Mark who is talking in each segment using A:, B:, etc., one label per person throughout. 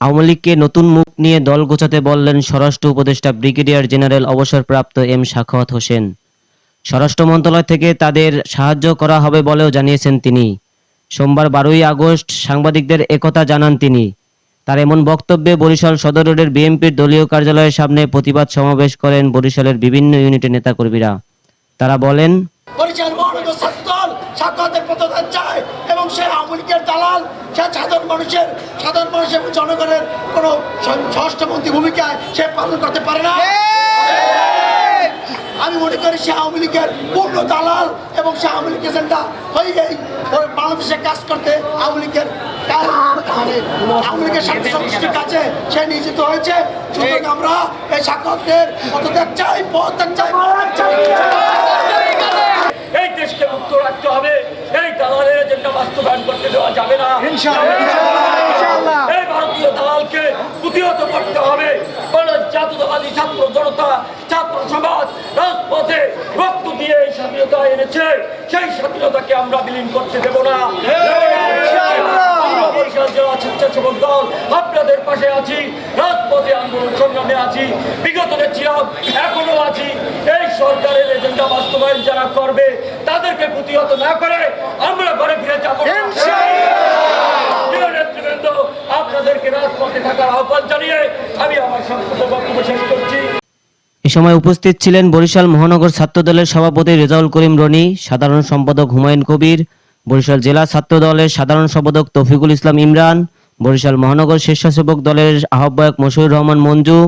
A: আওয়ামী লীগকে নতুন মুখ নিয়ে দল গোছাতে বললেন স্বরাষ্ট্র উপদেষ্টা ব্রিগেডিয়ার জেনারেল অবসরপ্রাপ্ত এম সাখাওয়াত হোসেন। স্বরাষ্ট্র মন্ত্রণালয় থেকে তাদের সাহায্য করা হবে বলেও জানিয়েছেন তিনি। সোমবার বারোই আগস্ট সাংবাদিকদের একথা জানান তিনি। তার এমন বক্তব্যে বরিশাল সদর রোডের বিএনপির দলীয় কার্যালয়ের সামনে প্রতিবাদ সমাবেশ করেন বরিশালের বিভিন্ন ইউনিটের নেতাকর্মীরা। তারা বলেন
B: সাক্ষাতের পদত্যাগ চায় এবং সে আওয়ামী লীগের দালাল সে সাধারণ মানুষের সাধারণ মানুষের এবং জনগণের কোনো ষষ্ঠমন্ত্রী ভূমিকায় সে পালন করতে পারে না। আমি মনে করি সে আওয়ামী লীগের পূর্ণ দালাল এবং সে আওয়ামী লীগ এজেন্ডা হয়ে গেই বাংলাদেশে কাজ করতে আওয়ামী লীগের মানে আওয়ামী লীগের স্বার্থ সংশ্লিষ্টের কাছে সে নিয়োজিত হয়েছে। সুতরাং আমরা এই সাক্ষাতের পদত্যাগ চাই পদত্যাগ চাই পদত্যাগ চাই
C: এই দেশকে মুক্ত রাখতে হবে এই দালালের এজেন্ডা বাস্তবায়ন করতে দেওয়া যাবে না এই ভারতীয় দালালকে প্রতিহত করতে হবে। জাতীয়তাবাদী ছাত্র জনতা ছাত্র সমাজ রাজপথে রক্ত দিয়ে এই স্বাধীনতা এনেছে। সেই স্বাধীনতাকে আমরা বিলীন করতে দেব না। আমরা বরিশাল জেলা স্বেচ্ছাসেবক দল আপনাদের পাশে আছি রাজপথে আন্দোলন সংগ্রামে আছি বিগত ছিলাম এখনও আছি। এই সরকারের এজেন্ডা বাস্তবায়ন যারা করবে তাদেরকে প্রতিহত না করে আমরা ঘরে ফিরে যাব
A: এ সময় উপস্থিত ছিলেন বরিশাল মহানগর ছাত্রদলের সভাপতি রেজাউল করিম রনি, সাধারণ সম্পাদক হুমায়ুন কবির, বরিশাল জেলা ছাত্র দলের সাধারণ সম্পাদক তফিকুল ইসলাম ইমরান, বরিশাল মহানগর স্বেচ্ছাসেবক দলের আহ্বায়ক মশিউর রহমান মঞ্জু,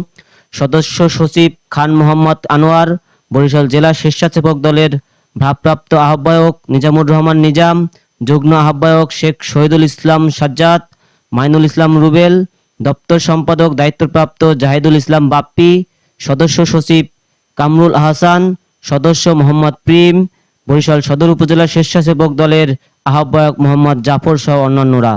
A: সদস্য সচিব খান মোহাম্মদ আনোয়ার, বরিশাল জেলা স্বেচ্ছাসেবক দলের ভারপ্রাপ্ত আহ্বায়ক নিজামুর রহমান নিজাম, যুগ্ম আহ্বায়ক শেখ শহীদুল ইসলাম সাজ্জাদ, মাইনুল ইসলাম রুবেল দপ্তর সম্পাদক দায়িত্বপ্রাপ্ত জাহিদুল ইসলাম বাপ্পি, সদস্য সচিব কামরুল আহসান, সদস্য মোহাম্মদ প্রিম, বরিশাল সদর উপজেলা স্বেচ্ছাসেবক দলের আহ্বায়ক মোহাম্মদ জাফর সহ অন্যান্যরা।